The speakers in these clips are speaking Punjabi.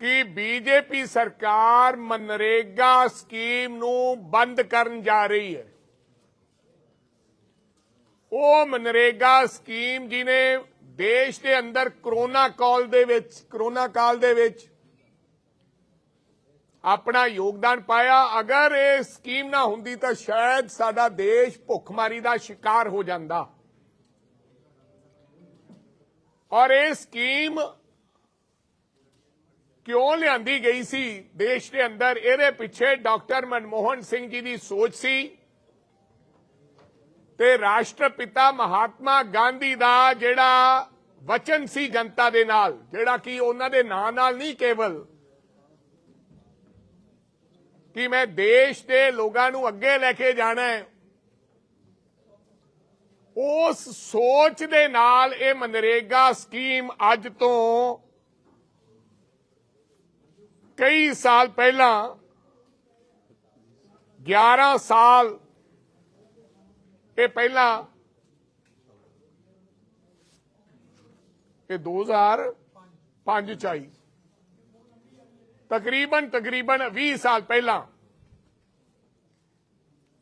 ਕਿ ਬੀਜੇਪੀ ਸਰਕਾਰ ਮਨਰੇਗਾ ਸਕੀਮ ਨੂੰ ਬੰਦ ਕਰਨ ਜਾ ਰਹੀ ਹੈ। ਉਹ ਮਨਰੇਗਾ ਸਕੀਮ ਜਿਹਨੇ ਦੇਸ਼ ਦੇ ਅੰਦਰ ਕਰੋਨਾ ਕਾਲ ਦੇ ਵਿੱਚ, ਕਰੋਨਾ ਕਾਲ ਦੇ ਵਿੱਚ ਆਪਣਾ ਯੋਗਦਾਨ ਪਾਇਆ। ਅਗਰ ਇਹ ਸਕੀਮ ਨਾ ਹੁੰਦੀ ਤਾਂ ਸ਼ਾਇਦ ਸਾਡਾ ਦੇਸ਼ ਭੁੱਖਮਾਰੀ ਦਾ ਸ਼ਿਕਾਰ ਹੋ ਜਾਂਦਾ। ਔਰ ਇਹ ਸਕੀਮ ਕਿਉਂ ਲਿਆਂਦੀ ਗਈ ਸੀ? ਦੇਸ਼ ਦੇ ਅੰਦਰ ਇਹਦੇ ਪਿੱਛੇ ਡਾਕਟਰ ਮਨਮੋਹਨ ਸਿੰਘ ਜੀ ਦੀ ਸੋਚ ਸੀ ਤੇ ਰਾਸ਼ਟਰਪਿਤਾ ਮਹਾਤਮਾ ਗਾਂਧੀ ਦਾ ਜਿਹੜਾ ਵਚਨ ਸੀ ਜਨਤਾ ਦੇ ਨਾਲ, ਜਿਹੜਾ ਕਿ ਉਹਨਾਂ ਦੇ ਨਾਂ ਨਾਲ ਨਹੀਂ ਕੇਵਲ ਕਿ ਮੈਂ ਦੇਸ਼ ਦੇ ਲੋਕਾਂ ਨੂੰ ਅੱਗੇ ਲੈ ਕੇ ਜਾਣਾ ਹੈ, ਉਸ ਸੋਚ ਦੇ ਨਾਲ ਇਹ ਮਨਰੇਗਾ ਸਕੀਮ ਅੱਜ ਤੋਂ ਕਈ ਸਾਲ ਪਹਿਲਾਂ 11 ਸਾਲ ਇਹ ਪਹਿਲਾਂ ਇਹ 2005 ਚ ਆਈ ਤਕਰੀਬਨ ਤਕਰੀਬਨ 20 ਸਾਲ ਪਹਿਲਾਂ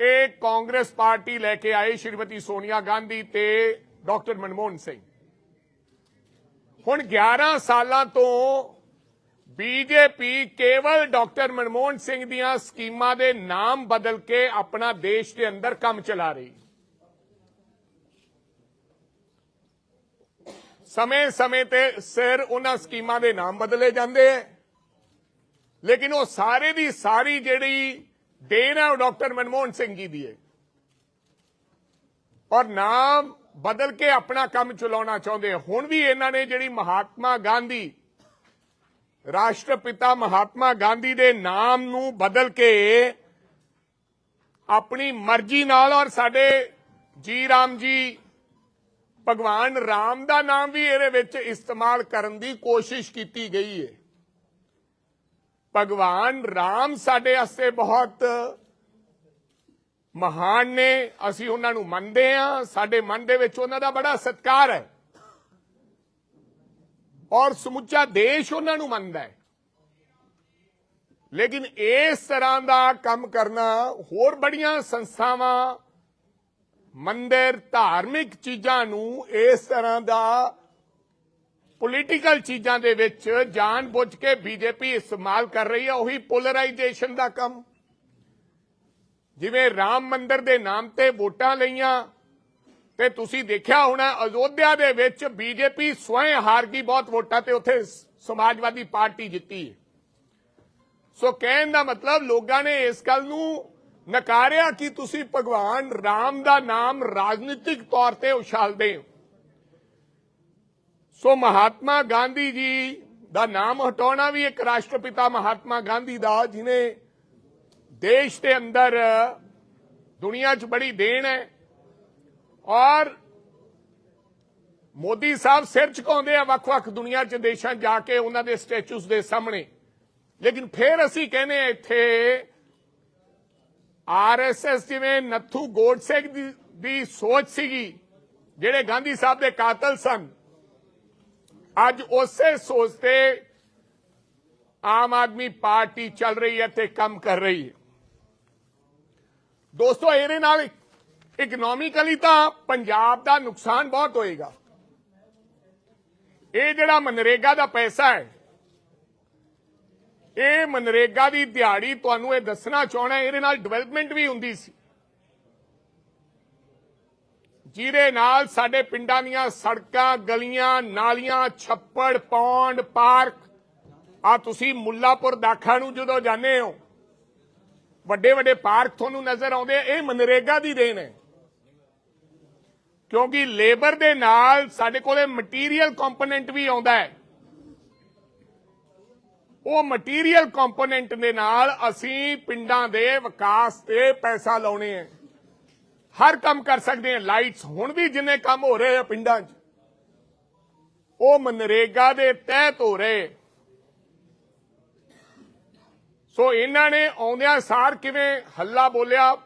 ਇਹ ਕਾਂਗਰਸ ਪਾਰਟੀ ਲੈ ਕੇ ਆਏ ਸ਼੍ਰੀਮਤੀ ਸੋਨੀਆ ਗਾਂਧੀ ਤੇ ਡਾਕਟਰ ਮਨਮੋਹਨ ਸਿੰਘ ਹੁਣ 11 ਸਾਲਾਂ ਤੋਂ ਬੀਜੇਪੀ ਕੇਵਲ ਡਾਕਟਰ ਮਨਮੋਹਨ ਸਿੰਘ ਦੀਆਂ ਸਕੀਮਾਂ ਦੇ ਨਾਮ ਬਦਲ ਕੇ ਆਪਣਾ ਦੇਸ਼ ਦੇ ਅੰਦਰ ਕੰਮ ਚਲਾ ਰਹੀ। ਸਮੇਂ-ਸਮੇਂ ਤੇ ਸਿਰ ਉਹਨਾਂ ਸਕੀਮਾਂ ਦੇ ਨਾਮ ਬਦਲੇ ਜਾਂਦੇ ਐ। ਲੇਕਿਨ ਉਹ ਸਾਰੇ ਦੀ ਸਾਰੀ ਜਿਹੜੀ ਦੇਣ ਹੈ ਉਹ ਡਾਕਟਰ ਮਨਮੋਹਨ ਸਿੰਘ ਜੀ ਦੀ ਹੈ ਔਰ ਨਾਮ ਬਦਲ ਕੇ ਆਪਣਾ ਕੰਮ ਚਲਾਉਣਾ ਚਾਹੁੰਦੇ ਹੁਣ ਵੀ ਇਹਨਾਂ ਨੇ ਜਿਹੜੀ ਮਹਾਤਮਾ ਗਾਂਧੀ ਰਾਸ਼ਟਰਪਿਤਾ ਮਹਾਤਮਾ ਗਾਂਧੀ ਦੇ ਨਾਮ ਨੂੰ ਬਦਲ ਕੇ ਆਪਣੀ ਮਰਜ਼ੀ ਨਾਲ ਔਰ ਸਾਡੇ ਜੀ ਰਾਮ ਜੀ, ਭਗਵਾਨ ਰਾਮ ਦਾ ਨਾਮ ਵੀ ਇਹਦੇ ਵਿੱਚ ਇਸਤੇਮਾਲ ਕਰਨ ਦੀ ਕੋਸ਼ਿਸ਼ ਕੀਤੀ ਗਈ ਹੈ ਭਗਵਾਨ ਰਾਮ ਸਾਡੇ ਵਾਸਤੇ ਬਹੁਤ ਮਹਾਨ ਨੇ, ਅਸੀਂ ਉਹਨਾਂ ਨੂੰ ਮੰਨਦੇ ਹਾਂ, ਸਾਡੇ ਮਨ ਦੇ ਵਿੱਚ ਉਹਨਾਂ ਦਾ ਬੜਾ ਸਤਿਕਾਰ ਹੈ। ਔਰ ਸਮੁੱਚਾ ਦੇਸ਼ ਉਹਨਾਂ ਨੂੰ ਮੰਨਦਾ ਹੈ। ਲੇਕਿਨ ਇਸ ਤਰ੍ਹਾਂ ਦਾ ਕੰਮ ਕਰਨਾ, ਹੋਰ ਬੜੀਆਂ ਸੰਸਥਾਵਾਂ, ਮੰਦਿਰ, ਧਾਰਮਿਕ ਚੀਜ਼ਾਂ ਨੂੰ ਇਸ ਤਰ੍ਹਾਂ ਦਾ ਪੋਲੀਟੀਕਲ ਚੀਜ਼ਾਂ ਦੇ ਵਿੱਚ ਜਾਣਬੁੱਝ ਕੇ ਬੀਜੇਪੀ ਇਸਤੇਮਾਲ ਕਰ ਰਹੀ ਹੈ, ਉਹੀ ਪੋਲਰਾਈਜੇਸ਼ਨ ਦਾ ਕੰਮ। ਜਿਵੇਂ ਰਾਮ ਮੰਦਿਰ ਦੇ ਨਾਮ ਤੇ ਵੋਟਾਂ ਲਈਆਂ ਤੇ ਤੁਸੀਂ ਦੇਖਿਆ ਹੋਣਾ, ਅਯੋਧਿਆ ਦੇ ਵਿੱਚ ਬੀਜੇਪੀ ਸਵੈ ਹਾਰ ਗਈ ਬਹੁਤ ਵੋਟਾਂ ਤੇ ਉੱਥੇ ਸਮਾਜਵਾਦੀ ਪਾਰਟੀ ਜਿੱਤੀ। ਸੋ ਕਹਿਣ ਦਾ ਮਤਲਬ ਲੋਕਾਂ ਨੇ ਇਸ ਗੱਲ ਨੂੰ ਨਕਾਰਿਆ ਕਿ ਤੁਸੀਂ ਭਗਵਾਨ ਰਾਮ ਦਾ ਨਾਮ ਰਾਜਨੀਤਿਕ ਤੌਰ ਤੇ ਉਛਾਲਦੇ ਹੋ। ਸੋ ਮਹਾਤਮਾ ਗਾਂਧੀ ਜੀ ਦਾ ਨਾਮ ਹਟਾਉਣਾ ਵੀ ਇੱਕ ਰਾਸ਼ਟਰਪਿਤਾ ਮਹਾਤਮਾ ਗਾਂਧੀ ਦਾ, ਜਿਨੇ ਦੇਸ਼ ਦੇ ਅੰਦਰ ਦੁਨੀਆ 'ਚ ਬੜੀ ਦੇਣ ਹੈ। ਔਰ ਮੋਦੀ ਸਾਹਿਬ ਸਿਰ ਝੁਕਾਉਂਦੇ ਆ ਵੱਖ-ਵੱਖ ਦੁਨੀਆ 'ਚ ਦੇਸ਼ਾਂ ਜਾ ਕੇ ਉਹਨਾਂ ਦੇ ਸਟੈਚੂਸ ਦੇ ਸਾਹਮਣੇ। ਲੇਕਿਨ ਫਿਰ ਅਸੀਂ ਕਹਿੰਦੇ ਆ ਇੱਥੇ ਆਰਐਸਐਸ ਜਿਵੇਂ ਨੱਥੂ ਗੋਡਸੇ ਦੀ ਸੋਚ ਸੀਗੀ, ਜਿਹੜੇ ਗਾਂਧੀ ਸਾਹਿਬ ਦੇ ਕਾਤਲ ਸਨ। ਅੱਜ ਉਸੇ ਸੋਚ ਤੇ ਆਮ ਆਦਮੀ ਪਾਰਟੀ ਚੱਲ ਰਹੀ ਹੈ ਤੇ ਕੰਮ ਕਰ ਰਹੀ ਹੈ। ਦੋਸਤੋ, ਇਹਦੇ ਨਾਲ ਇਕਨੋਮਿਕਲੀ ਤਾਂ ਪੰਜਾਬ ਦਾ ਨੁਕਸਾਨ ਬਹੁਤ ਹੋਏਗਾ। ਇਹ ਜਿਹੜਾ ਮਨਰੇਗਾ ਦਾ ਪੈਸਾ ਹੈ, ਇਹ ਮਨਰੇਗਾ ਦੀ ਦਿਹਾੜੀ ਤੁਹਾਨੂੰ ਇਹ ਦੱਸਣਾ ਚਾਹਣਾ ਇਹਦੇ ਨਾਲ ਡਿਵੈਲਪਮੈਂਟ ਵੀ ਹੁੰਦੀ ਸੀ। ਜਿਹਦੇ ਨਾਲ ਸਾਡੇ ਪਿੰਡਾਂ ਦੀਆਂ ਸੜਕਾਂ, ਗਲੀਆਂ, ਨਾਲੀਆਂ, ਛੱਪੜ, ਪੌਂਡ, ਪਾਰਕ ਆ ਤੁਸੀਂ ਮੁੱਲਾਪੁਰ ਦਾਖਾ ਨੂੰ ਜਦੋਂ ਜਾਂਦੇ ਹੋ ਵੱਡੇ ਵੱਡੇ ਪਾਰਕ ਤੁਹਾਨੂੰ ਨਜ਼ਰ ਆਉਂਦੇ ਇਹ ਮਨਰੇਗਾ ਦੀ ਦੇਣ ਹੈ। ਕਿਉਂਕਿ ਲੇਬਰ ਦੇ ਨਾਲ ਸਾਡੇ ਕੋਲੇ ਮਟੀਰੀਅਲ ਕੰਪੋਨੈਂਟ ਵੀ ਆਉਂਦਾ ਹੈ। ਉਹ ਮਟੀਰੀਅਲ ਕੰਪੋਨੈਂਟ ਦੇ ਨਾਲ ਅਸੀਂ ਪਿੰਡਾਂ ਦੇ ਵਿਕਾਸ ਤੇ ਪੈਸਾ ਲਾਉਣੇ ਹੈ। ਹਰ ਕੰਮ ਕਰ ਸਕਦੇ ਹਾਂ। ਲਾਈਟਸ ਹੁਣ ਵੀ ਜਿੰਨੇ ਕੰਮ ਹੋ ਰਹੇ ਆ ਪਿੰਡਾਂ 'ਚ, ਉਹ ਮਨਰੇਗਾ ਦੇ ਤਹਿਤ ਹੋ ਰਹੇ। ਸੋ ਇਹਨਾਂ ਨੇ ਆਉਂਦਿਆਂ ਸਾਰ ਕਿਵੇਂ ਹੱਲਾ ਬੋਲਿਆ?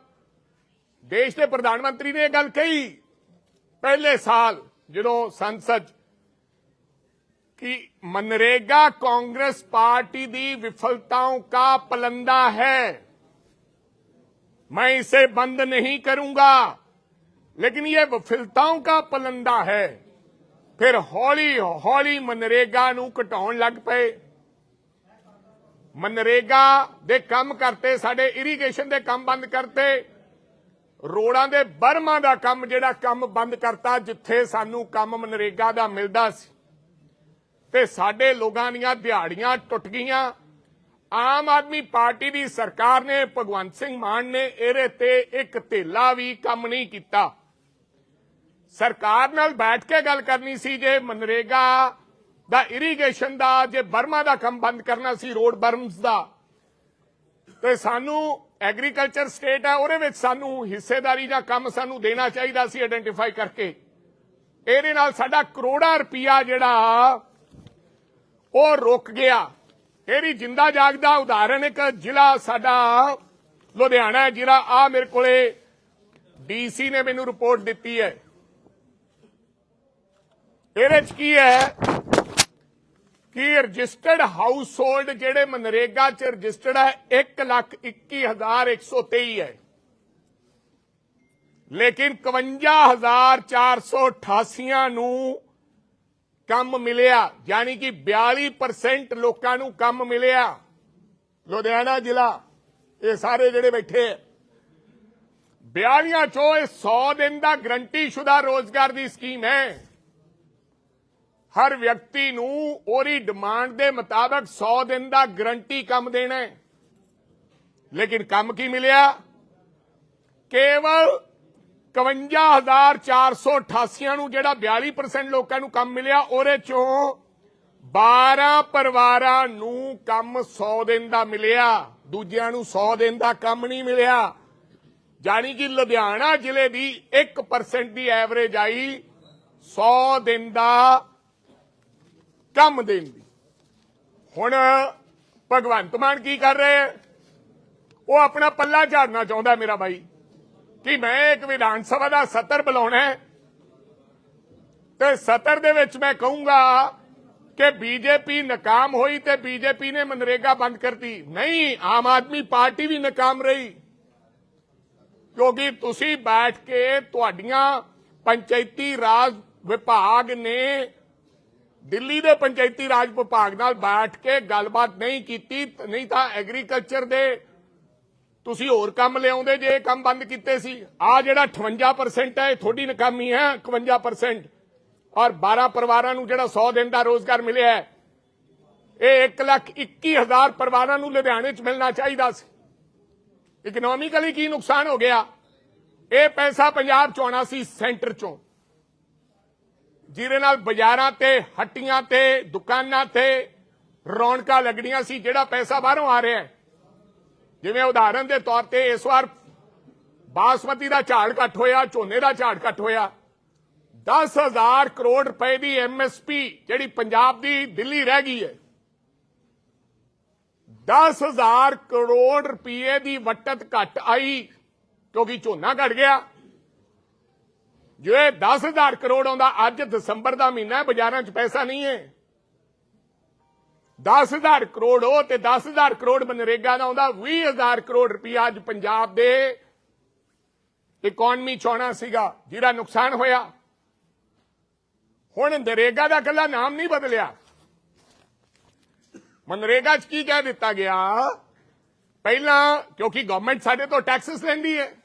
ਦੇਸ਼ ਦੇ ਪ੍ਰਧਾਨ ਮੰਤਰੀ ਨੇ ਇਹ ਗੱਲ ਕਹੀ। ਪਹਿਲੇ ਸਾਲ ਜਦੋਂ ਸੰਸਦ कि मनरेगा कांग्रेस पार्टी दी विफलताओं का पलंदा है मैं इसे बंद नहीं करूंगा लेकिन ये विफलताओं का पलंदा है ਫਿਰ ਹੌਲੀ ਹੌਲੀ ਮਨਰੇਗਾ ਨੂੰ ਘਟਾਉਣ ਲੱਗ ਪਏ ਮਨਰੇਗਾ ਦੇ ਕੰਮ ਕਰਤੇ ਸਾਡੇ ਇਰੀਗੇਸ਼ਨ ਦੇ ਕੰਮ ਬੰਦ ਕਰਤੇ ਰੋਡਾਂ ਦੇ ਬਰਮਾ ਦਾ ਕੰਮ ਜਿਹੜਾ ਕੰਮ ਬੰਦ ਕਰਤਾ, ਜਿੱਥੇ ਸਾਨੂੰ ਕੰਮ ਮਨਰੇਗਾ ਦਾ ਮਿਲਦਾ ਸੀ। ਤੇ ਸਾਡੇ ਲੋਕਾਂ ਦੀਆਂ ਦਿਹਾੜੀਆਂ ਟੁੱਟ ਗਈਆਂ। ਆਮ ਆਦਮੀ ਪਾਰਟੀ ਦੀ ਸਰਕਾਰ ਨੇ, ਭਗਵੰਤ ਸਿੰਘ ਮਾਨ ਨੇ ਇਹਦੇ ਤੇ ਇੱਕ ਧੇਲਾ ਵੀ ਕੰਮ ਨਹੀਂ ਕੀਤਾ। ਸਰਕਾਰ ਨਾਲ ਬੈਠ ਕੇ ਗੱਲ ਕਰਨੀ ਸੀ ਜੇ ਮਨਰੇਗਾ ਦਾ ਇਰੀਗੇਸ਼ਨ ਦਾ, ਜੇ ਬਰਮਾ ਦਾ ਕੰਮ ਬੰਦ ਕਰਨਾ ਸੀ ਰੋਡ ਬਰਮਸ ਦਾ ਤੇ ਸਾਨੂੰ ਐਗਰੀਕਲਚਰ ਸਟੇਟ ਹੈ ਉਹਦੇ ਵਿੱਚ ਸਾਨੂੰ ਹਿੱਸੇਦਾਰੀ ਦਾ ਕੰਮ ਸਾਨੂੰ ਦੇਣਾ ਚਾਹੀਦਾ ਸੀ ਆਇਡੈਂਟੀਫਾਈ ਕਰਕੇ। ਇਹਦੇ ਨਾਲ ਸਾਡਾ ਕਰੋੜਾਂ ਰੁਪਇਆ ਜਿਹੜਾ ਉਹ ਰੁਕ ਗਿਆ। ਇਹਦੀ ਜਿੰਦਾ ਜਾਗਦਾ ਉਦਾਹਰਣ ਇੱਕ ਜ਼ਿਲ੍ਹਾ ਸਾਡਾ ਲੁਧਿਆਣਾ ਜ਼ਿਲ੍ਹਾ ਜਿਹੜਾ ਆ ਮੇਰੇ ਕੋਲੇ ਡੀਸੀ ਨੇ ਮੈਨੂੰ ਰਿਪੋਰਟ ਦਿੱਤੀ ਹੈ। ਇਹਦੇ ਚ ਕੀ ਹੈ? ਕਿ ਰਜਿਸਟਰਡ ਹਾਊਸ ਹੋਲਡ ਜਿਹੜੇ ਮਨਰੇਗਾ ਚ ਰਜਿਸਟਰਡ ਹੈ 121123 ਹੈ। ਲੇਕਿਨ 51488 ਨੂੰ ਕੰਮ ਮਿਲਿਆ, ਯਾਨੀ ਕਿ 42% ਲੋਕਾਂ ਨੂੰ ਕੰਮ ਮਿਲਿਆ। ਲੁਧਿਆਣਾ ਜ਼ਿਲ੍ਹਾ, ਇਹ ਸਾਰੇ ਜਿਹੜੇ ਬੈਠੇ ਹੈ। 42 ਚੋਂ ਇਹ 100 ਦਿਨ ਦਾ ਗਰੰਟੀ ਸ਼ੁਦਾ ਰੋਜ਼ਗਾਰ ਦੀ ਸਕੀਮ ਹੈ। ਹਰ ਵਿਅਕਤੀ ਨੂੰ ਉਹਦੀ ਡਿਮਾਂਡ ਦੇ ਮੁਤਾਬਕ 100 ਦਿਨ ਦਾ ਗਰੰਟੀ ਕੰਮ ਦੇਣਾ ਹੈ। ਲੇਕਿਨ ਕੰਮ ਕੀ ਮਿਲਿਆ? ਕੇਵਲ 51488 ਨੂੰ ਜਿਹੜਾ 42% ਲੋਕਾਂ ਨੂੰ ਕੰਮ ਮਿਲਿਆ, ਉਹਦੇ ਚੋਂ 12 ਪਰਿਵਾਰਾਂ ਨੂੰ ਕੰਮ 100 ਦਿਨ ਦਾ ਮਿਲਿਆ, ਦੂਜਿਆਂ ਨੂੰ 100 ਦਿਨ ਦਾ ਕੰਮ ਨਹੀਂ ਮਿਲਿਆ। ਜਾਨੀ ਕਿ ਲੁਧਿਆਣਾ ਜ਼ਿਲ੍ਹੇ ਦੀ 1% ਦੀ ਐਵਰੇਜ ਆਈ 100 ਦਿਨ ਦਾ ਕੰਮ ਦੇਣ ਦੀ। ਹੁਣ ਭਗਵੰਤ ਮਾਨ ਕੀ ਕਰ ਰਹੇ ਉਹ ਆਪਣਾ ਪੱਲਾ ਝਾੜਨਾ ਚਾਹੁੰਦਾ ਮੇਰਾ ਬਾਈ ਕਿ ਮੈਂ ਇੱਕ ਵਿਧਾਨ ਸਭਾ ਦਾ ਸੱਤਰ ਬੁਲਾਉਣਾ ਤੇ ਸੱਤਰ ਦੇ ਵਿੱਚ ਮੈਂ ਕਹੂੰਗਾ ਕਿ ਬੀਜੇਪੀ ਨਾਕਾਮ ਹੋਈ ਤੇ ਬੀਜੇਪੀ ਨੇ ਮਨਰੇਗਾ ਬੰਦ ਕਰਤੀ। ਨਹੀਂ, ਆਮ ਆਦਮੀ ਪਾਰਟੀ ਵੀ ਨਾਕਾਮ ਰਹੀ। ਕਿਉਂਕਿ ਤੁਸੀਂ ਬੈਠ ਕੇ ਤੁਹਾਡੀਆਂ ਪੰਚਾਇਤੀ ਰਾਜ ਵਿਭਾਗ ਨੇ ਦਿੱਲੀ ਦੇ ਪੰਚਾਇਤੀ ਰਾਜ ਵਿਭਾਗ ਨਾਲ ਬੈਠ ਕੇ ਗੱਲਬਾਤ ਨਹੀਂ ਕੀਤੀ, ਨਹੀਂ ਤਾਂ ਐਗਰੀਕਲਚਰ ਦੇ ਤੁਸੀਂ ਹੋਰ ਕੰਮ ਲਿਆਉਂਦੇ ਜੇ ਇਹ ਕੰਮ ਬੰਦ ਕੀਤੇ ਸੀ। ਆ ਜਿਹੜਾ 58% ਹੈ, ਇਹ ਤੁਹਾਡੀ ਨਕਾਮੀ ਹੈ 51% ਔਰ 12 ਪਰਿਵਾਰਾਂ ਨੂੰ ਜਿਹੜਾ 100 ਦਿਨ ਦਾ ਰੋਜ਼ਗਾਰ ਮਿਲਿਆ ਹੈ, ਇਹ 1 ਲੱਖ 21 ਹਜ਼ਾਰ ਪਰਿਵਾਰਾਂ ਨੂੰ ਲੁਧਿਆਣੇ 'ਚ ਮਿਲਣਾ ਚਾਹੀਦਾ ਸੀ। ਇਕਨੋਮਿਕਲੀ ਕੀ ਨੁਕਸਾਨ ਹੋ ਗਿਆ? ਇਹ ਪੈਸਾ ਪੰਜਾਬ 'ਚ ਆਉਣਾ ਸੀ, ਸੈਂਟਰ 'ਚੋਂ। ਜਿਹਦੇ ਨਾਲ ਬਾਜ਼ਾਰਾਂ ਤੇ, ਹੱਟੀਆਂ ਤੇ, ਦੁਕਾਨਾਂ ਤੇ ਰੌਣਕਾਂ ਲੱਗਣੀਆਂ ਸੀ, ਜਿਹੜਾ ਪੈਸਾ ਬਾਹਰੋਂ ਆ ਰਿਹਾ ਜਿਵੇਂ ਉਦਾਹਰਨ ਦੇ ਤੌਰ ਤੇ ਇਸ ਵਾਰ ਬਾਸਮਤੀ ਦਾ ਝਾੜ ਘੱਟ ਹੋਇਆ, ਝੋਨੇ ਦਾ ਝਾੜ ਘੱਟ ਹੋਇਆ। 10000 ਕਰੋੜ ਰੁਪਏ ਦੀ ਐਮਐਸਪੀ ਜਿਹੜੀ ਪੰਜਾਬ ਦੀ ਦਿੱਲੀ ਰਹਿ ਗਈ ਹੈ। 10000 ਕਰੋੜ ਰੁਪਏ ਦੀ ਵਟਤ ਘੱਟ ਆਈ, ਕਿਉਂਕਿ ਝੋਨਾ ਘਟ ਗਿਆ। ਜੋ ਜੇ 10000 ਕਰੋੜ ਆਉਂਦਾ, ਅੱਜ ਦਸੰਬਰ ਦਾ ਮਹੀਨਾ ਬਾਜ਼ਾਰਾਂ 'ਚ ਪੈਸਾ ਨਹੀਂ ਹੈ। 10000 ਕਰੋੜ ਉਹ ਤੇ 10000 ਕਰੋੜ ਮਨਰੇਗਾ ਦਾ ਆਉਂਦਾ 20000 ਕਰੋੜ ਰੁਪਇਆ ਅੱਜ ਪੰਜਾਬ ਦੇ ਇਕਨੋਮੀ ਚ ਆਉਣਾ ਸੀਗਾ ਜਿਹੜਾ ਨੁਕਸਾਨ ਹੋਇਆ। ਹੁਣ ਨਰੇਗਾ ਦਾ ਕੱਲਾ ਨਾਮ ਨਹੀਂ ਬਦਲਿਆ। ਮਨਰੇਗਾ ਚ ਕੀ ਕਹਿ ਦਿੱਤਾ ਗਿਆ? ਪਹਿਲਾਂ, ਕਿਉਂਕਿ ਗਵਰਨਮੈਂਟ ਸਾਡੇ ਤੋਂ ਟੈਕਸਸ ਲੈਂਦੀ ਹੈ।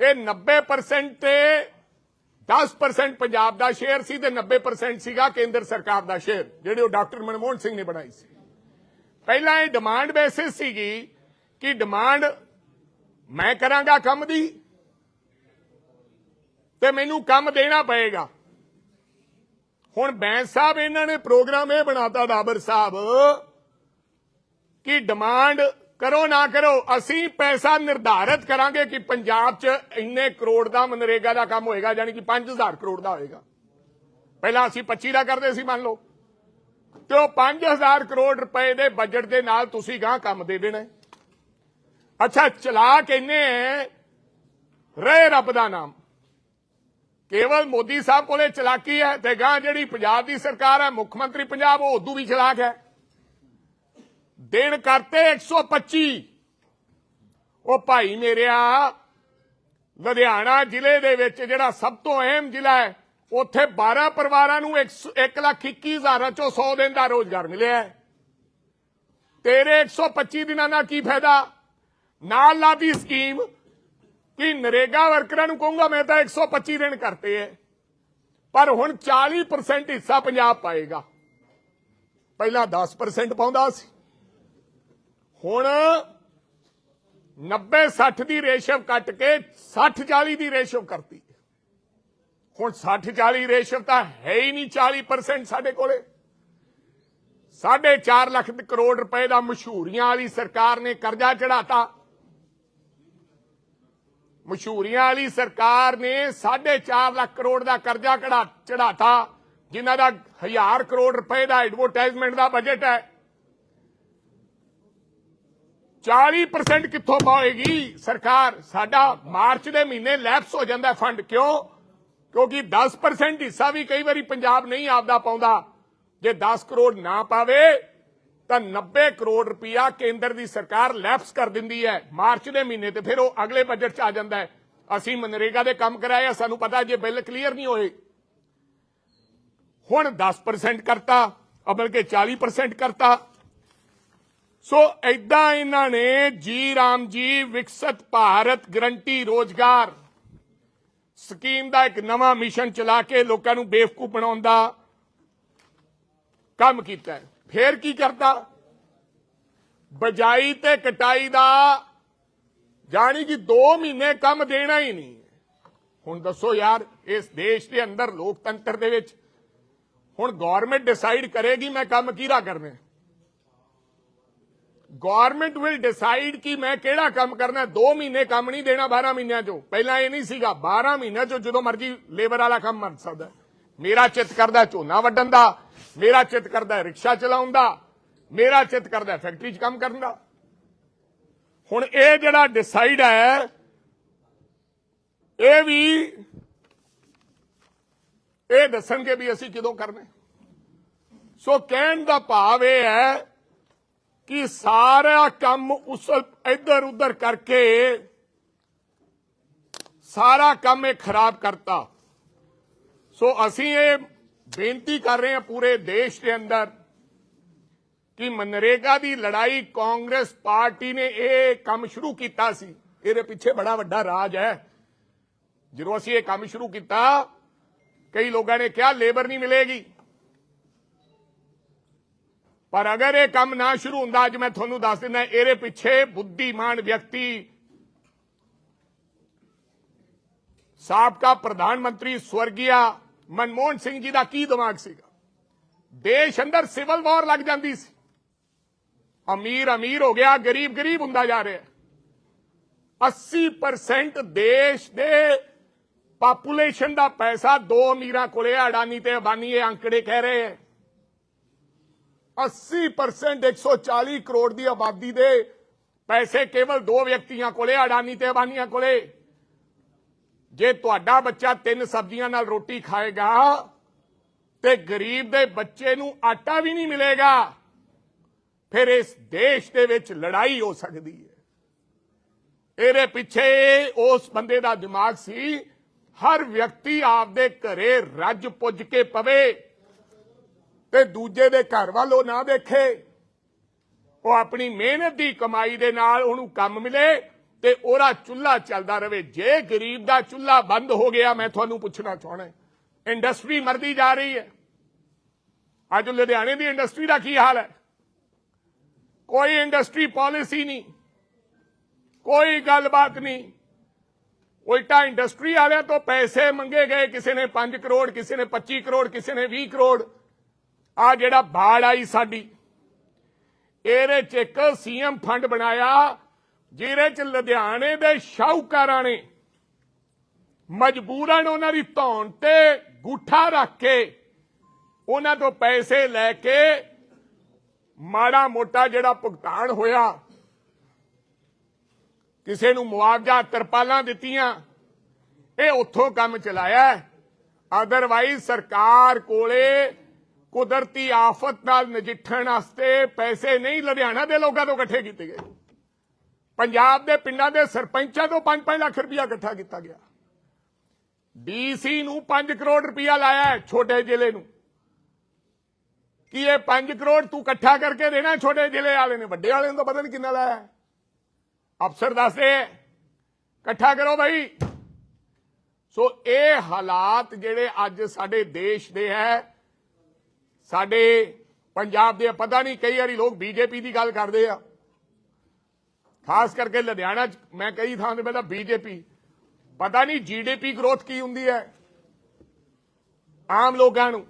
ਇਹ 90% ਤੇ 10% ਪੰਜਾਬ ਦਾ ਸ਼ੇਅਰ ਸੀ ਤੇ 90% ਸੀਗਾ ਕੇਂਦਰ ਸਰਕਾਰ ਦਾ ਸ਼ੇਅਰ, ਜਿਹੜੇ ਉਹ ਡਾਕਟਰ ਮਨਮੋਹਨ ਸਿੰਘ ਨੇ ਬਣਾਈ ਸੀ। ਪਹਿਲਾਂ ਇਹ ਡਿਮਾਂਡ ਬੇਸਿਸ ਸੀਗੀ ਕਿ ਡਿਮਾਂਡ ਮੈਂ ਕਰਾਂਗਾ ਕੰਮ ਦੀ ਤੇ ਮੈਨੂੰ ਕੰਮ ਦੇਣਾ ਪਏਗਾ। ਹੁਣ ਬੈਂਸ ਸਾਹਿਬ ਇਹਨਾਂ ਨੇ ਪ੍ਰੋਗਰਾਮ ਇਹ ਬਣਾਤਾ, ਡਾਬਰ ਸਾਹਿਬ, ਕਿ ਡਿਮਾਂਡ ਕਰੋ ਨਾ ਕਰੋ ਅਸੀਂ ਪੈਸਾ ਨਿਰਧਾਰਿਤ ਕਰਾਂਗੇ ਕਿ ਪੰਜਾਬ 'ਚ ਇੰਨੇ ਕਰੋੜ ਦਾ ਮਨਰੇਗਾ ਦਾ ਕੰਮ ਹੋਏਗਾ ਯਾਨੀ ਕਿ 5000 ਕਰੋੜ ਦਾ ਹੋਏਗਾ। ਪਹਿਲਾਂ ਅਸੀਂ 25 ਦਾ ਕਰਦੇ ਸੀ ਮੰਨ ਲਓ। ਤੇ ਉਹ 5000 ਕਰੋੜ ਰੁਪਏ ਦੇ ਬਜਟ ਦੇ ਨਾਲ ਤੁਸੀਂ ਗਾਂ ਕੰਮ ਦੇ ਦੇਣਾ ਅੱਛਾ ਚਲਾਕ ਇੰਨੇ ਹੈ, ਰਹੇ ਰੱਬ ਦਾ ਨਾਮ। ਕੇਵਲ ਮੋਦੀ ਸਾਹਿਬ ਕੋਲੇ ਚਲਾਕੀ ਹੈ ਤੇ ਗਾਂ ਜਿਹੜੀ ਪੰਜਾਬ ਦੀ ਸਰਕਾਰ ਹੈ ਮੁੱਖ ਮੰਤਰੀ ਪੰਜਾਬ ਉਹ ਉਦੋਂ ਵੀ ਚਲਾਕ ਹੈ। ਦਿਨ ਕਰਤੇ 125 ਉਹ ਭਾਈ ਮੇਰਿਆ, ਲੁਧਿਆਣਾ ਜ਼ਿਲ੍ਹੇ ਦੇ ਵਿੱਚ ਜਿਹੜਾ ਸਭ ਤੋਂ ਅਹਿਮ ਜ਼ਿਲ੍ਹਾ ਹੈ, ਉੱਥੇ 12 ਪਰਿਵਾਰਾਂ ਨੂੰ 1 ਲੱਖ 21 ਹਜ਼ਾਰਾਂ ਚੋਂ 100 ਦਿਨ ਦਾ ਰੋਜ਼ਗਾਰ ਮਿਲਿਆ ਹੈ। ਤੇਰੇ 125 ਦਿਨਾਂ ਦਾ ਕੀ ਫਾਇਦਾ? ਨਾਲ ਲਾਦੀ ਸਕੀਮ ਕਿ ਨਰੇਗਾ ਵਰਕਰਾਂ ਨੂੰ ਕਹੂੰਗਾ, ਮੈਂ ਤਾਂ 125 ਦਿਨ ਕਰਤੇ ਐ। ਪਰ ਹੁਣ 40% ਹਿੱਸਾ ਪੰਜਾਬ ਪਾਏਗਾ। ਪਹਿਲਾਂ 10% ਪਾਉਂਦਾ ਸੀ। ਹੁਣ 90 60 ਦੀ ਰੇਸ਼ੋ ਕੱਟ ਕੇ 60 40 ਦੀ ਰੇਸ਼ੋ ਕਰਤੀ। ਹੁਣ 60 40 ਰੇਸ਼ੋ ਤਾਂ ਹੈ ਹੀ ਨਹੀਂ 40% ਸਾਡੇ ਕੋਲੇ। 4.5 ਲੱਖ ਕਰੋੜ ਰੁਪਏ ਦਾ ਮਸ਼ਹੂਰੀਆਂ ਵਾਲੀ ਸਰਕਾਰ ਨੇ ਕਰਜ਼ਾ ਚੜਾਤਾ ਮਸ਼ਹੂਰੀਆਂ ਵਾਲੀ ਸਰਕਾਰ ਨੇ 4.5 ਲੱਖ ਕਰੋੜ ਦਾ ਕਰਜ਼ਾ ਚੜਾਤਾ ਜਿਨ੍ਹਾਂ ਦਾ 1000 ਕਰੋੜ ਰੁਪਏ ਦਾ ਐਡਵਰਟਾਈਜ਼ਮੈਂਟ ਦਾ ਬਜਟ ਹੈ। 40% ਕਿੱਥੋਂ ਪਾਏਗੀ ਸਰਕਾਰ, ਸਾਡਾ ਮਾਰਚ ਦੇ ਮਹੀਨੇ ਲੈਪਸ ਹੋ ਜਾਂਦਾ ਫੰਡ ਕਿਉਂ? ਕਿਉਂਕਿ 10% ਹਿੱਸਾ ਵੀ ਕਈ ਵਾਰੀ ਪੰਜਾਬ ਨਹੀਂ ਆਪਦਾ ਪਾਉਂਦਾ। ਜੇ 10 ਕਰੋੜ ਨਾ ਪਾਵੇ, ਤਾਂ 90 ਕਰੋੜ ਰੁਪਇਆ ਕੇਂਦਰ ਦੀ ਸਰਕਾਰ ਲੈਪਸ ਕਰ ਦਿੰਦੀ ਹੈ। ਮਾਰਚ ਦੇ ਮਹੀਨੇ ਤੇ ਫਿਰ ਉਹ ਅਗਲੇ ਬਜਟ 'ਚ ਆ ਜਾਂਦਾ ਹੈ। ਅਸੀਂ ਮਨਰੇਗਾ ਦੇ ਕੰਮ ਕਰਾਏ ਆ, ਸਾਨੂੰ ਪਤਾ ਜੇ ਬਿੱਲ ਕਲੀਅਰ ਨਹੀਂ ਹੋਏ। ਹੁਣ 10% ਕਰਤਾ ਅਬਲ ਕੇ 40% ਕਰਤਾ। ਸੋ ਐਦਾਂ ਇਹਨਾਂ ਨੇ G RAM G Viksit Bharat guarantee ਰੋਜ਼ਗਾਰ ਸਕੀਮ ਦਾ ਇੱਕ ਨਵਾਂ ਮਿਸ਼ਨ ਚਲਾ ਕੇ ਲੋਕਾਂ ਨੂੰ ਬੇਵਕੂਫ ਬਣਾਉਣ ਦਾ ਕੰਮ ਕੀਤਾ ਫੇਰ ਕੀ ਕਰਦਾ ਬਜਾਈ ਤੇ ਕਟਾਈ ਦਾ ਜਾਣੀ ਕਿ 2 ਮਹੀਨੇ ਕੰਮ ਦੇਣਾ ਹੀ ਨਹੀਂ। ਹੁਣ ਦੱਸੋ ਯਾਰ, ਇਸ ਦੇਸ਼ ਦੇ ਅੰਦਰ ਲੋਕਤੰਤਰ ਦੇ ਵਿੱਚ ਹੁਣ ਗਵਰਨਮੈਂਟ ਡਿਸਾਈਡ ਕਰੇਗੀ ਮੈਂ ਕੰਮ ਕਿਹੜਾ ਕਰਨਾ ਗਵਰਨਮੈਂਟ ਵਿਲ ਡਿਸਾਈਡ ਕਿ ਮੈਂ ਕਿਹੜਾ ਕੰਮ ਕਰਨਾ 2 ਮਹੀਨੇ ਕੰਮ ਨਹੀਂ ਦੇਣਾ 12 ਮਹੀਨਿਆਂ ਚੋਂ ਪਹਿਲਾਂ ਇਹ ਨਹੀਂ ਸੀਗਾ 12 ਮਹੀਨਿਆਂ ਚੋਂ ਜਦੋਂ ਮਰਜ਼ੀ ਲੇਬਰ ਵਾਲਾ ਕੰਮ ਮੰਨ ਸਕਦਾ ਮੇਰਾ ਚਿੱਤ ਕਰਦਾ ਝੋਨਾ ਵੱਢਣ ਦਾ ਮੇਰਾ ਚਿੱਤ ਕਰਦਾ ਰਿਕਸ਼ਾ ਚਲਾਉਣ ਦਾ ਮੇਰਾ ਚਿੱਤ ਕਰਦਾ ਫੈਕਟਰੀ 'ਚ ਕੰਮ ਕਰਨ ਦਾ ਹੁਣ ਇਹ ਜਿਹੜਾ ਡਿਸਾਈਡ ਹੈ ਇਹ ਵੀ ਇਹ ਦੱਸਣਗੇ ਵੀ ਅਸੀਂ ਕਿਦੋਂ ਕਰਨਾ ਸੋ ਕਹਿਣ ਦਾ ਭਾਵ ਇਹ ਹੈ ਕਿ ਸਾਰਾ ਕੰਮ ਉਸ ਇੱਧਰ ਉੱਧਰ ਕਰਕੇ ਸਾਰਾ ਕੰਮ ਇਹ ਖਰਾਬ ਕਰਤਾ ਸੋ ਅਸੀਂ ਇਹ ਬੇਨਤੀ ਕਰ ਰਹੇ ਹਾਂ ਪੂਰੇ ਦੇਸ਼ ਦੇ ਅੰਦਰ ਕਿ ਮਨਰੇਗਾ ਦੀ ਲੜਾਈ ਕਾਂਗਰਸ ਪਾਰਟੀ ਨੇ ਇਹ ਕੰਮ ਸ਼ੁਰੂ ਕੀਤਾ ਸੀ ਇਹਦੇ ਪਿੱਛੇ ਬੜਾ ਵੱਡਾ ਰਾਜ ਹੈ ਜਦੋਂ ਅਸੀਂ ਇਹ ਕੰਮ ਸ਼ੁਰੂ ਕੀਤਾ ਕਈ ਲੋਕਾਂ ਨੇ ਕਿਹਾ ਲੇਬਰ ਨਹੀਂ ਮਿਲੇਗੀ ਪਰ ਅਗਰ ਇਹ ਕੰਮ ਨਾ ਸ਼ੁਰੂ ਹੁੰਦਾ, ਅੱਜ ਮੈਂ ਤੁਹਾਨੂੰ ਦੱਸ ਦਿੰਦਾ, ਇਹਦੇ ਪਿੱਛੇ ਬੁੱਧੀਮਾਨ ਵਿਅਕਤੀ, ਸਾਬਕਾ ਪ੍ਰਧਾਨ ਮੰਤਰੀ ਸਵਰਗੀਆ ਮਨਮੋਹਨ ਸਿੰਘ ਜੀ ਦਾ ਕੀ ਦਿਮਾਗ ਸੀਗਾ? ਦੇਸ਼ ਅੰਦਰ ਸਿਵਲ ਵਾਰ ਲੱਗ ਜਾਂਦੀ ਸੀ। ਅਮੀਰ ਅਮੀਰ ਹੋ ਗਿਆ, ਗਰੀਬ ਗਰੀਬ ਹੁੰਦਾ ਜਾ ਰਿਹਾ। 80% ਦੇਸ਼ ਦੇ ਪਾਪੂਲੇਸ਼ਨ ਦਾ ਪੈਸਾ ਦੋ ਅਮੀਰਾਂ ਕੋਲੇ, ਅਡਾਨੀ ਤੇ ਅਬਾਨੀ ਇਹ ਅੰਕੜੇ ਕਹਿ ਰਹੇ ਹੈ। 80% 140 ਕਰੋੜ ਦੀ ਆਬਾਦੀ ਦੇ ਪੈਸੇ ਕੇਵਲ ਦੋ ਵਿਅਕਤੀਆਂ ਕੋਲੇ, ਅਡਾਨੀ ਤੇ ਅਬਾਨੀਆਂ ਕੋਲੇ। ਜੇ ਤੁਹਾਡਾ ਬੱਚਾ ਤਿੰਨ ਸਬਜ਼ੀਆਂ ਨਾਲ ਰੋਟੀ ਖਾਏਗਾ, ਤੇ ਗਰੀਬ ਦੇ ਬੱਚੇ ਨੂੰ ਆਟਾ ਵੀ ਨਹੀਂ ਮਿਲੇਗਾ, ਫਿਰ ਇਸ ਦੇਸ਼ ਦੇ ਵਿੱਚ ਲੜਾਈ ਹੋ ਸਕਦੀ ਹੈ। ਇਹਦੇ ਪਿੱਛੇ ਉਸ ਬੰਦੇ ਦਾ ਦਿਮਾਗ ਸੀ, ਹਰ ਵਿਅਕਤੀ ਆਪਦੇ ਘਰੇ ਰੱਜ ਪੁੱਜ ਕੇ ਪਵੇ। ਤੇ ਦੂਜੇ ਦੇ ਘਰ ਵੱਲ ਉਹ ਨਾ ਦੇਖੇ ਉਹ ਆਪਣੀ ਮਿਹਨਤ ਦੀ ਕਮਾਈ ਦੇ ਨਾਲ ਉਹਨੂੰ ਕੰਮ ਮਿਲੇ ਤੇ ਉਹਦਾ ਚੁੱਲ੍ਹਾ ਚੱਲਦਾ ਰਵੇ ਜੇ ਗਰੀਬ ਦਾ ਚੁੱਲ੍ਹਾ ਬੰਦ ਹੋ ਗਿਆ, ਮੈਂ ਤੁਹਾਨੂੰ ਪੁੱਛਣਾ ਚਾਹਣਾ ਇੰਡਸਟਰੀ ਮਰਦੀ ਜਾ ਰਹੀ ਹੈ। ਅੱਜ ਲੁਧਿਆਣੇ ਦੀ ਇੰਡਸਟਰੀ ਦਾ ਕੀ ਹਾਲ ਹੈ? ਕੋਈ ਇੰਡਸਟਰੀ ਪਾਲਿਸੀ ਨਹੀਂ। ਕੋਈ ਗੱਲਬਾਤ ਨਹੀਂ। ਉਲਟਾ ਇੰਡਸਟਰੀ ਵਾਲਿਆਂ ਤੋਂ ਪੈਸੇ ਮੰਗੇ ਗਏ। ਕਿਸੇ ਨੇ 5 ਕਰੋੜ, ਕਿਸੇ ਨੇ 25 ਕਰੋੜ, ਕਿਸੇ ਨੇ 20 ਕਰੋੜ। ਆ ਜਿਹੜਾ ਬਾੜ ਆਈ ਸਾਡੀ, ਇਹਦੇ ਚ ਇੱਕ ਸੀਐਮ ਫੰਡ ਬਣਾਇਆ, ਜਿਹਦੇ ਚ ਲੁਧਿਆਣੇ ਦੇ ਸ਼ਾਹੂਕਾਰਾਂ ਨੇ ਮਜਬੂਰਨ ਉਹਨਾਂ ਦੀ ਧੌਣ ਤੇ ਗੂਠਾ ਰੱਖ ਕੇ ਉਹਨਾਂ ਤੋਂ ਪੈਸੇ ਲੈ ਕੇ ਮਾੜਾ ਮੋਟਾ ਜਿਹੜਾ ਭੁਗਤਾਨ ਹੋਇਆ, ਕਿਸੇ ਨੂੰ ਮੁਆਵਜ਼ਾ ਤਰਪਾਲਾਂ ਦਿੱਤੀਆਂ, ਇਹ ਉੱਥੋਂ ਕੰਮ ਚਲਾਇਆ। ਅਦਰਵਾਈਜ਼ ਸਰਕਾਰ ਕੋਲੇ ਕੁਦਰਤੀ ਆਫਤ ਨਾਲ ਨਜਿੱਠਣ ਵਾਸਤੇ ਪੈਸੇ ਨਹੀਂ, ਲੁਧਿਆਣਾ ਦੇ ਲੋਕਾਂ ਤੋਂ ਇਕੱਠੇ ਕੀਤੇ ਗਏ। ਪੰਜਾਬ ਦੇ ਪਿੰਡਾਂ ਦੇ ਸਰਪੰਚਾਂ ਤੋਂ 5-5 ਲੱਖ ਰੁਪਇਆ ਇਕੱਠਾ ਕੀਤਾ ਗਿਆ। ਡੀਸੀ ਨੂੰ 5 ਕਰੋੜ ਰੁਪਇਆ ਲਾਇਆ ਹੈ ਛੋਟੇ ਜ਼ਿਲ੍ਹੇ ਨੂੰ। ਕਿ ਇਹ 5 ਕਰੋੜ ਤੂੰ ਇਕੱਠਾ ਕਰਕੇ ਦੇਣਾ ਛੋਟੇ ਜ਼ਿਲ੍ਹੇ ਵਾਲੇ ਨੇ? ਵੱਡੇ ਵਾਲੇ ਨੂੰ ਤਾਂ ਪਤਾ ਨਹੀਂ ਕਿੰਨਾ ਲਾਇਆ ਅਫਸਰ ਦੱਸਦੇ ਇਕੱਠਾ ਕਰੋ ਭਾਈ ਸੋ ਇਹ ਹਾਲਾਤ ਜਿਹੜੇ ਅੱਜ ਸਾਡੇ ਦੇਸ਼ ਦੇ ਹੈ ਸਾਡੇ ਪੰਜਾਬ ਦੇ ਪਤਾ ਨਹੀਂ ਕਈ ਵਾਰੀ ਲੋਕ ਬੀਜੇਪੀ ਦੀ ਗੱਲ ਕਰਦੇ ਆ। ਖਾਸ ਕਰਕੇ ਲੁਧਿਆਣਾ ਚ ਮੈਂ ਕਈ ਥਾਂ ਤੇ ਪਹਿਲਾਂ ਬੀਜੇਪੀ। ਪਤਾ ਨਹੀਂ ਜੀਡੀਪੀ ਗਰੋਥ ਕੀ ਹੁੰਦੀ ਹੈ। ਆਮ ਲੋਕਾਂ ਨੂੰ।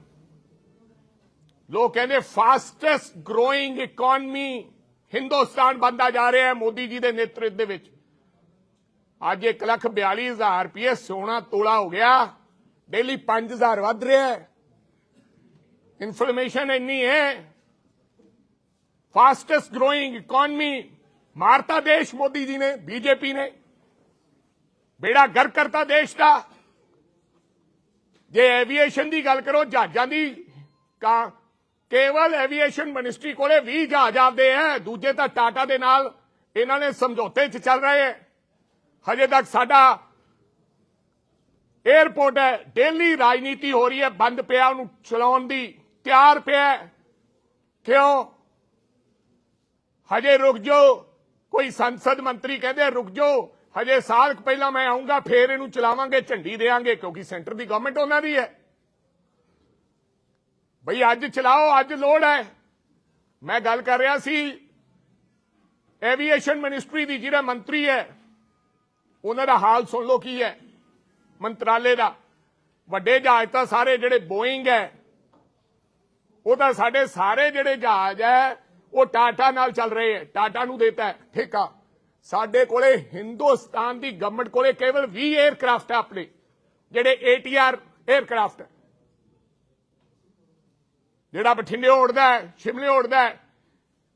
ਲੋਕ ਕਹਿੰਦੇ ਫਾਸਟੈਸਟ ਗਰੋਇੰਗ ਇਕਨੋਮੀ ਹਿੰਦੁਸਤਾਨ ਬਣਦਾ ਜਾ ਰਿਹਾ ਹੈ ਮੋਦੀ ਜੀ ਦੇ ਨੇਤਰਤਵ ਦੇ ਵਿੱਚ। ਅੱਜ 142000 ਰੁਪਏ ਸੋਨਾ ਤੋਲਾ ਹੋ ਗਿਆ। ਡੇਲੀ 5000 ਵੱਧ ਰਿਹਾ ਹੈ। ਇਨਫਲੇਸ਼ਨ ਇੰਨੀ ਹੈ। ਫਾਸਟੈਸਟ ਗਰੋਇੰਗ ਇਕਨੋਮੀ ਮਾਰਤਾ ਦੇਸ਼ ਮੋਦੀ ਜੀ ਨੇ, ਬੀਜੇਪੀ ਨੇ। ਬੇੜਾ ਗਰ ਕਰਤਾ ਦੇਸ਼ ਦਾ। ਜੇ ਐਵੀਏਸ਼ਨ ਦੀ ਗੱਲ ਕਰੋ, ਜਹਾਜ਼ਾਂ ਦੀ ਕਾ ਕੇਵਲ ਐਵੀਏਸ਼ਨ ਮਿਨਿਸਟਰੀ ਕੋਲੇ 20 ਜਹਾਜ਼ ਆਪਦੇ ਹੈ। ਦੂਜੇ ਤਾਂ ਟਾਟਾ ਦੇ ਨਾਲ ਇਹਨਾਂ ਨੇ ਸਮਝੌਤੇ 'ਚ ਚੱਲ ਰਹੇ ਹੈ। ਹਜੇ ਤੱਕ ਸਾਡਾ 에ਅਰਪੋਰਟ ਹੈ। ਡੇਲੀ ਰਾਜਨੀਤੀ ਹੋ ਰਹੀ ਹੈ। ਬੰਦ ਪਿਆ ਉਹਨੂੰ ਚਲਾਉਣ ਦੀ। ਤਿਆਰ ਪਿਆ ਕਿਉਂ? ਹਜੇ ਰੁਕ ਜਾਓ। ਕੋਈ ਸੰਸਦ ਮੰਤਰੀ ਕਹਿੰਦੇ ਰੁਕ ਜਾਓ। ਹਜੇ ਸਾਲ ਪਹਿਲਾਂ ਮੈਂ ਆਉਂਗਾ ਫੇਰ ਇਹਨੂੰ ਚਲਾਵਾਂਗੇ, ਝੰਡੀ ਦੇਾਂਗੇ ਕਿਉਂਕਿ ਸੈਂਟਰ ਦੀ ਗਵਰਨਮੈਂਟ ਉਹਨਾਂ ਦੀ ਹੈ। ਬਈ ਅੱਜ ਚਲਾਓ, ਅੱਜ ਲੋੜ ਹੈ। ਮੈਂ ਗੱਲ ਕਰ ਰਿਹਾ ਸੀ ਐਵੀਏਸ਼ਨ ਮਿਨਿਸਟਰੀ ਦੀ ਜਿਹੜਾ ਮੰਤਰੀ ਹੈ, ਉਹਨਾਂ ਦਾ ਹਾਲ ਸੁਣ ਲਓ ਕੀ ਹੈ। ਮੰਤਰਾਲੇ ਦਾ। ਵੱਡੇ ਜਹਾਜ਼ ਤਾਂ ਸਾਰੇ ਜਿਹੜੇ ਬੋਇੰਗ ਹੈ ਉਹ ਤਾਂ ਸਾਡੇ ਸਾਰੇ ਜਿਹੜੇ ਜਹਾਜ਼ ਹੈ, ਉਹ ਟਾਟਾ ਨਾਲ ਚੱਲ ਰਹੇ ਹੈ। ਟਾਟਾ ਨੂੰ ਦੇਤਾ ਹੈ। ਠੇਕਾ। ਸਾਡੇ ਕੋਲੇ ਹਿੰਦੁਸਤਾਨ ਦੀ ਗਵਰਨਮੈਂਟ ਕੋਲੇ ਕੇਵਲ 20 에ਅਰਕ੍ਰਾਫਟ ਹੈ ਆਪਣੇ। ਜਿਹੜੇ ਏਟੀਆਰ 에ਅਰਕ੍ਰਾਫਟ ਹੈ। ਜਿਹੜਾ ਬਠਿੰਡੇ ਉੜਦਾ ਹੈ, ਸ਼ਿਮਲੇ ਉੜਦਾ ਹੈ।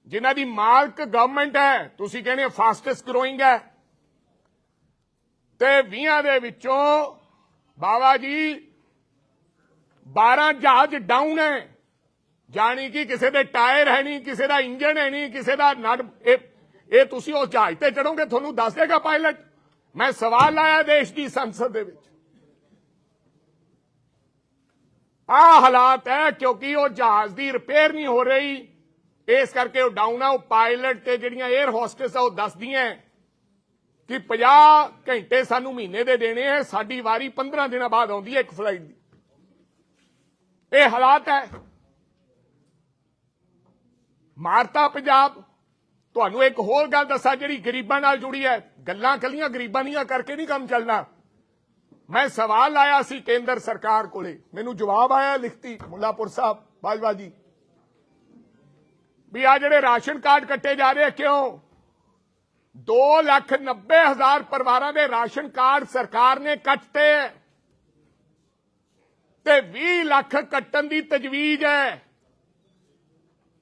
ਜਿਨ੍ਹਾਂ ਦੀ ਮਾਲਕ ਗਵਰਨਮੈਂਟ ਹੈ, ਤੁਸੀਂ ਕਹਿੰਦੇ ਫਾਸਟੈਸਟ ਗਰੋਇੰਗ ਹੈ। ਤੇ 20 ਦੇ ਵਿੱਚੋਂ ਬਾਬਾ ਜੀ 12 ਜਹਾਜ਼ ਡਾਊਨ ਹੈ। ਜਾਣੀ ਕਿ ਕਿਸੇ ਦੇ ਟਾਇਰ ਹੈ ਨਹੀਂ, ਕਿਸੇ ਦਾ ਇੰਜਨ ਹੈ ਨਹੀਂ, ਕਿਸੇ ਦਾ ਨਟ ਇਹ ਇਹ ਤੁਸੀਂ ਉਸ ਜਹਾਜ਼ ਤੇ ਚੜੋਗੇ, ਤੁਹਾਨੂੰ ਦੱਸ ਦੇਗਾ ਪਾਇਲਟ, ਮੈਂ ਸਵਾਲ ਲਾਇਆ ਦੇਸ਼ ਦੀ ਸੰਸਦ ਦੇ ਵਿੱਚ। ਆ ਹਾਲਾਤ ਹੈ, ਕਿਉਂਕਿ ਉਹ ਜਹਾਜ਼ ਦੀ ਰਿਪੇਅਰ ਨਹੀਂ ਹੋ ਰਹੀ। ਇਸ ਕਰਕੇ ਉਹ ਡਾਊਨ ਆ, ਉਹ ਪਾਇਲਟ ਤੇ ਜਿਹੜੀਆਂ 에ਅਰ ਹੋਸਟਸ ਆ, ਉਹ ਦੱਸਦੀਆਂ ਕਿ 50 ਘੰਟੇ ਸਾਨੂੰ ਮਹੀਨੇ ਦੇ ਦੇਣੇ ਹੈ, ਸਾਡੀ ਵਾਰੀ 15 ਦਿਨਾਂ ਬਾਅਦ ਆਉਂਦੀ ਹੈ ਇੱਕ ਫਲਾਈਟ ਦੀ। ਇਹ ਹਾਲਾਤ ਹੈ। ਮਾਰਤਾ ਪੰਜਾਬ। ਤੁਹਾਨੂੰ ਇੱਕ ਹੋਰ ਗੱਲ ਦੱਸਾਂ ਜਿਹੜੀ ਗਰੀਬਾਂ ਨਾਲ ਜੁੜੀ ਹੈ। ਗੱਲਾਂ ਕੱਲੀਆਂ ਗਰੀਬਾਂ ਦੀਆਂ ਕਰਕੇ ਨਹੀਂ ਕੰਮ ਚੱਲਣਾ। ਮੈਂ ਸਵਾਲ ਲਾਇਆ ਸੀ ਕੇਂਦਰ ਸਰਕਾਰ ਕੋਲੇ। ਮੈਨੂੰ ਜਵਾਬ ਆਇਆ ਲਿਖਤੀ, ਮੁੱਲਾਪੁਰ ਸਾਹਿਬ, ਬਾਜਵਾ ਜੀ। ਵੀ ਆ ਜਿਹੜੇ ਰਾਸ਼ਨ ਕਾਰਡ ਕੱਟੇ ਜਾ ਰਹੇ ਕਿਉਂ? 2 ਲੱਖ 90 ਹਜ਼ਾਰ ਪਰਿਵਾਰਾਂ ਦੇ ਰਾਸ਼ਨ ਕਾਰਡ ਸਰਕਾਰ ਨੇ ਕੱਟਤੇ ਹੈ। ਤੇ 20 ਲੱਖ ਕੱਟਣ ਦੀ ਤਜਵੀਜ਼ ਹੈ।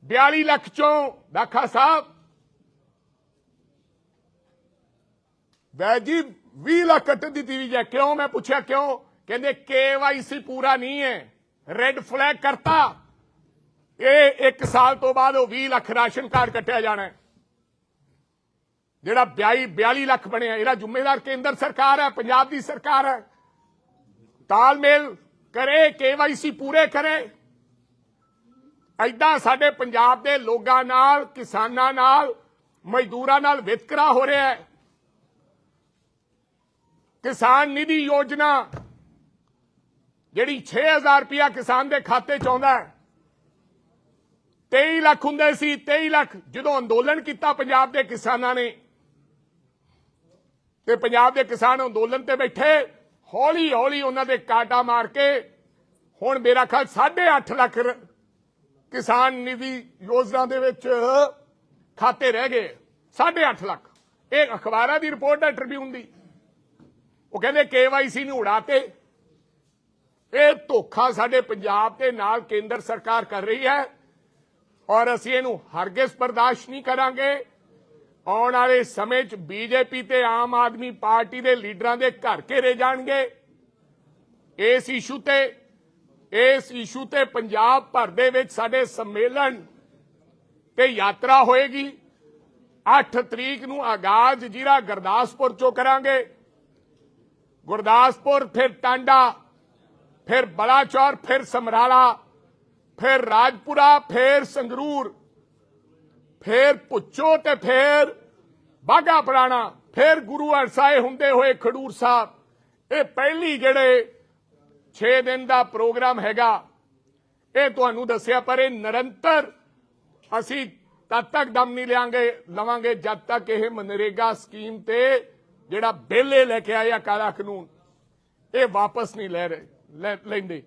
42 ਲੱਖ ਚੋਂ ਦਾਖਾ ਸਾਹਿਬ। ਵੈਜੀ 20 ਲੱਖ ਕੱਟਣ ਦਿੱਤੀ ਤਜਵੀਜ਼ ਹੈ ਕਿਉਂ? ਮੈਂ ਪੁੱਛਿਆ ਕਿਉਂ? ਕਹਿੰਦੇ ਕੇਵਾਈਸੀ ਪੂਰਾ ਨਹੀਂ ਹੈ। ਰੈੱਡ ਫਲੈਗ ਕਰਤਾ। ਇਹ 1 ਸਾਲ ਤੋਂ ਬਾਅਦ ਉਹ 20 ਲੱਖ ਰਾਸ਼ਨ ਕਾਰਡ ਕੱਟਿਆ ਜਾਣਾ ਜਿਹੜਾ 42 42 ਲੱਖ ਬਣਿਆ, ਇਹਦਾ ਜ਼ਿੰਮੇਵਾਰ ਕੇਂਦਰ ਸਰਕਾਰ ਹੈ, ਪੰਜਾਬ ਦੀ ਸਰਕਾਰ ਹੈ। ਤਾਲਮੇਲ ਕਰੇ, ਕੇਵਾਈਸੀ ਪੂਰੇ ਕਰੇ। ਐਦਾਂ ਸਾਡੇ ਪੰਜਾਬ ਦੇ ਲੋਕਾਂ ਨਾਲ, ਕਿਸਾਨਾਂ ਨਾਲ, ਮਜ਼ਦੂਰਾਂ ਨਾਲ ਵਿਤਕਰਾ ਹੋ ਰਿਹਾ ਹੈ। ਕਿਸਾਨ ਨਿਧੀ ਯੋਜਨਾ ਜਿਹੜੀ 6000 ਰੁਪਇਆ ਕਿਸਾਨ ਦੇ ਖਾਤੇ ਚ ਆਉਂਦਾ ਹੈ। 23 ਲੱਖ ਹੁੰਦੇ ਸੀ 23 ਲੱਖ ਜਦੋਂ ਅੰਦੋਲਨ ਕੀਤਾ ਪੰਜਾਬ ਦੇ ਕਿਸਾਨਾਂ ਨੇ। ਤੇ ਪੰਜਾਬ ਦੇ ਕਿਸਾਨ ਅੰਦੋਲਨ ਤੇ ਬੈਠੇ ਹੌਲੀ ਹੌਲੀ ਉਹਨਾਂ ਦੇ ਕਾਟਾ ਮਾਰ ਕੇ ਹੁਣ ਮੇਰਾ ਖਿਆਲ 8.5 ਲੱਖ ਕਿਸਾਨ ਨਿਧੀ ਯੋਜਨਾ ਦੇ ਵਿੱਚ ਖਾਤੇ ਰਹਿ ਗਏ 8.5 ਲੱਖ। ਇਹ ਅਖਬਾਰਾਂ ਦੀ ਰਿਪੋਰਟ ਹੈ ਟ੍ਰਿਬਿਊਨ ਦੀ। ਉਹ ਕਹਿੰਦੇ ਕੇਵਾਈਸੀ ਨੂੰ ਉਡਾਤੇ। ਇਹ ਧੋਖਾ ਸਾਡੇ ਪੰਜਾਬ ਦੇ ਨਾਲ ਕੇਂਦਰ ਸਰਕਾਰ ਕਰ ਰਹੀ ਹੈ ਔਰ ਅਸੀਂ ਇਹਨੂੰ ਹਰਗਿਜ਼ ਬਰਦਾਸ਼ਤ ਨਹੀਂ ਕਰਾਂਗੇ। ਆਉਣ ਵਾਲੇ ਸਮੇਂ 'ਚ ਬੀਜੇਪੀ ਤੇ ਆਮ ਆਦਮੀ ਪਾਰਟੀ ਦੇ ਲੀਡਰਾਂ ਦੇ ਘਰ ਘੇਰੇ ਜਾਣਗੇ। ਇਸ ਇਸ਼ੂ ਤੇ ਇਸ ਇਸ਼ੂ ਤੇ ਪੰਜਾਬ ਭਰ ਦੇ ਵਿੱਚ ਸਾਡੇ ਸੰਮੇਲਨ ਤੇ ਯਾਤਰਾ ਹੋਏਗੀ। 8 ਤਰੀਕ ਨੂੰ ਆਗਾਜ਼ ਜ਼ਿਲ੍ਹਾ ਗੁਰਦਾਸਪੁਰ ਚੋਂ ਕਰਾਂਗੇ। ਗੁਰਦਾਸਪੁਰ, ਫਿਰ ਟਾਂਡਾ, ਫਿਰ ਬਲਾਚੌਰ, ਫਿਰ ਸਮਰਾਲਾ, ਫਿਰ ਰਾਜਪੁਰਾ, ਫਿਰ ਸੰਗਰੂਰ, ਫਿਰ ਪੁੱਚੋ ਤੇ ਫਿਰ ਬਾਗਾ ਪੁਰਾਣਾ, ਫਿਰ ਗੁਰੂ ਅਰਸਾਏ ਹੁੰਦੇ ਹੋਏ ਖਡੂਰ ਸਾਹਿਬ। ਇਹ ਪਹਿਲੀ ਜਿਹੜੇ 6 ਦਿਨ ਦਾ ਪ੍ਰੋਗਰਾਮ ਹੈਗਾ। ਇਹ ਤੁਹਾਨੂੰ ਦੱਸਿਆ, ਪਰ ਇਹ ਨਿਰੰਤਰ ਅਸੀਂ ਤਦ ਤੱਕ ਦਮ ਨਹੀਂ ਲਿਆਂਗੇ, ਲਵਾਂਗੇ ਜਦ ਤੱਕ ਇਹ ਮਨਰੇਗਾ ਸਕੀਮ ਤੇ ਜਿਹੜਾ ਬਿੱਲ ਇਹ ਲੈ ਕੇ ਆਇਆ ਕਾਲਾ ਕਾਨੂੰਨ, ਇਹ ਵਾਪਸ ਨਹੀਂ ਲੈ ਰਹੇ, ਲੈ- ਲੈਂਦੇ।